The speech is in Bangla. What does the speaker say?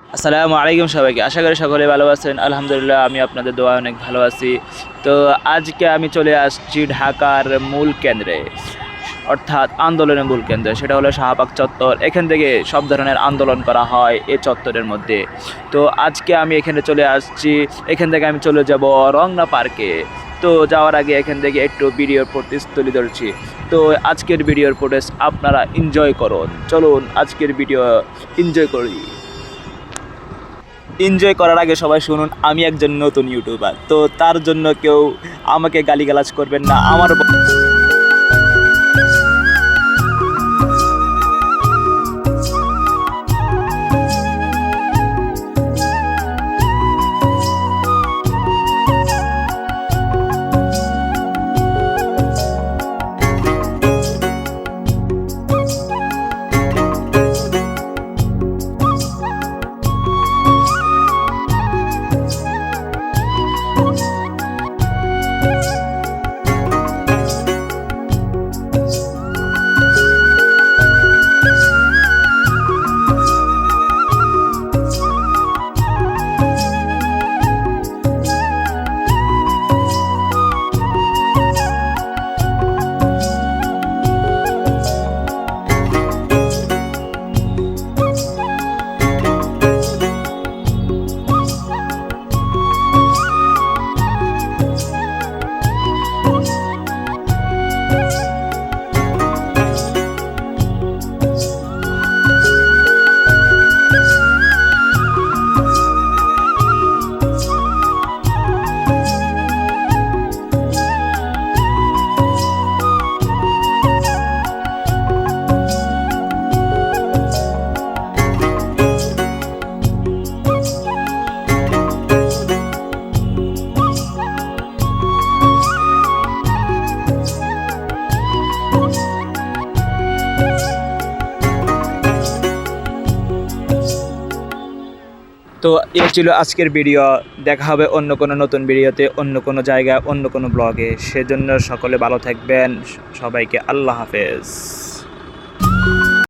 আসসালামু আলাইকুম সবাইকে। আশা করি সকলে ভালো আছেন। আলহামদুলিল্লাহ, আমি আপনাদের দোয়া অনেক ভালো আছি। তো আজকে আমি চলে আসছি ঢাকার মূল কেন্দ্রে, অর্থাৎ আন্দোলনের মূল কেন্দ্র। সেটা হলো শাহবাগ চত্বর। এখান থেকে সব ধরনের আন্দোলন করা হয় এই চত্বরের মধ্যে। তো আজকে আমি এখানে চলে আসছি। এখান থেকে আমি চলে যাব রংনা পার্কে। তো যাওয়ার আগে এখান থেকে একটু ভিডিওর ফুটেজ তুলে ধরছি। তো আজকের ভিডিওর ফুটেজ আপনারা এনজয় করুন। চলুন আজকের ভিডিও এনজয় করি। এনজয় করার আগে সবাই শুনুন, আমি একজন নতুন ইউটিউবার তো তার জন্য কেউ আমাকে গালিগালাজ করবেন না, আমার তো এই ছিল আজকের ভিডিও। দেখা হবে অন্য কোনো নতুন ভিডিওতে, অন্য কোনো জায়গায়, অন্য কোনো ব্লগে সেজন্য সকলে ভালো থাকবেন। সবাইকে আল্লাহ হাফেজ।